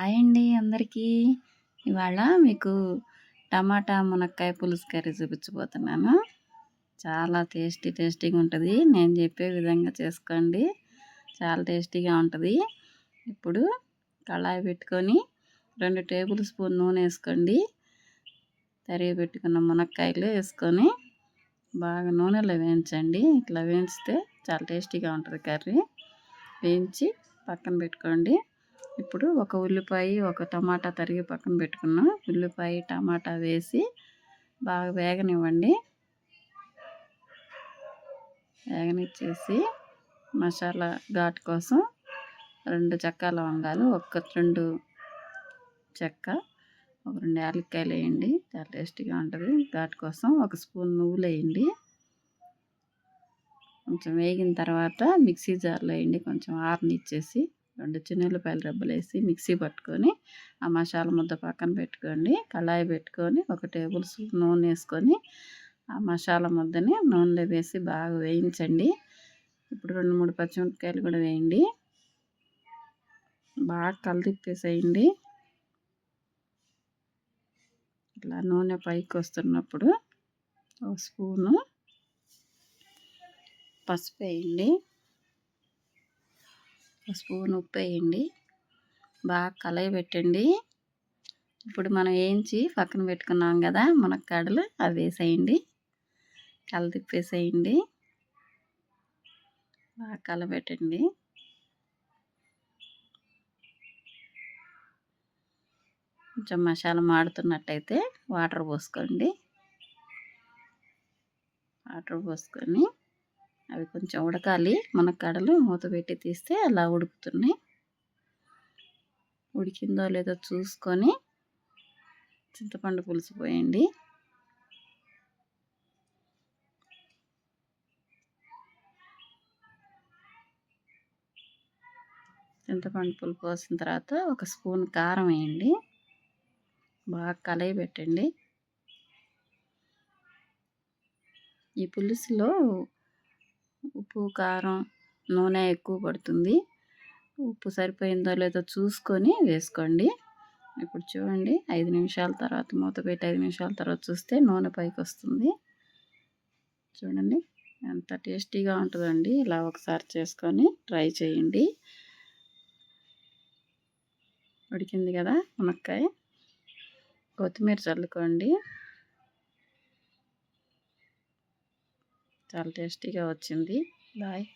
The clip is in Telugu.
హాయ్ అండి అందరికీ. ఇవాళ మీకు టమాటా మునక్కాయ పులుసు కర్రీ చూపించబోతున్నాను. చాలా టేస్టీ టేస్టీగా ఉంటుంది. నేను చెప్పే విధంగా చేసుకోండి. చాలా టేస్టీగా ఉంటుంది. ఇప్పుడు కళాయి పెట్టుకొని రెండు టేబుల్ స్పూన్ నూనె వేసుకోండి. తరిగి పెట్టుకున్న మునక్కాయలు వేసుకొని బాగా నూనెలో వేయించండి. ఇట్లా వేయించితే చాలా టేస్టీగా ఉంటుంది కర్రీ. వేయించి పక్కన పెట్టుకోండి. ఇప్పుడు ఒక ఉల్లిపాయ ఒక టమాటా తరిగి పక్కన పెట్టుకున్నాం. ఉల్లిపాయ టమాటా వేసి బాగా వేగనివ్వండి. వేగనిచ్చేసి మసాలా ఘాటు కోసం రెండు చెక్క లవంగాలు ఒక రెండు చెక్క ఒక రెండు యాలక్కాయలు వేయండి. చాలా టేస్టీగా ఉంటుంది. ఘాటు కోసం ఒక స్పూన్ నువ్వులు వేయండి. కొంచెం వేగిన తర్వాత మిక్సీ జార్లో వేయండి. కొంచెం ఆరనిచ్చేసి రెండు చిన్నులపాయలు రెబ్బలు వేసి మిక్సీ పట్టుకొని ఆ మసాలా ముద్ద పక్కన పెట్టుకోండి. కళాయి పెట్టుకొని ఒక టేబుల్ స్పూన్ నూనె వేసుకొని ఆ మసాలా ముద్దని నూనెలో వేసి బాగా వేయించండి. ఇప్పుడు రెండు మూడు పచ్చిమిరపకాయలు కూడా వేయండి. బాగా కలిదిప్పేసేయండి. ఇట్లా నూనె పైకి వస్తున్నప్పుడు ఒక స్పూను పసుపు వేయండి. ఒక స్పూన్ ఉప్పు వేయండి. బాగా కలయి పెట్టండి. ఇప్పుడు మనం వేయించి పక్కన పెట్టుకున్నాం కదా మునక్కాడలు అవి వేసేయండి. కల తిప్పేసేయండి. బాగా కలబెట్టండి కొంచెం మసాలా మాడుతున్నట్టయితే వాటర్ పోసుకోండి. వాటర్ పోసుకొని అవి కొంచెం ఉడకాలి. మునక్కాడలు మూత పెట్టి తీస్తే అలా ఉడుకుతున్నాయి. ఉడికిందో లేదో చూసుకొని చింతపండు పులుసు పోయండి. చింతపండు పులుపు పోసిన తర్వాత ఒక స్పూన్ కారం వేయండి. బాగా కలయి పెట్టండి. ఈ పులుసులో ఉప్పు కారం నూనె ఎక్కువ పడుతుంది. ఉప్పు సరిపోయిందో లేదో చూసుకొని వేసుకోండి. ఇప్పుడు చూడండి ఐదు నిమిషాల తర్వాత మూత పెట్టి ఐదు నిమిషాల తర్వాత చూస్తే నూనె పైకి వస్తుంది. చూడండి ఎంత టేస్టీగా ఉంటుందండి. ఇలా ఒకసారి చేసుకొని ట్రై చేయండి. ఉడికింది కదా మునక్కాయ. కొత్తిమీర చల్లుకోండి. చాలా టేస్టీగా వచ్చింది. బాయ్.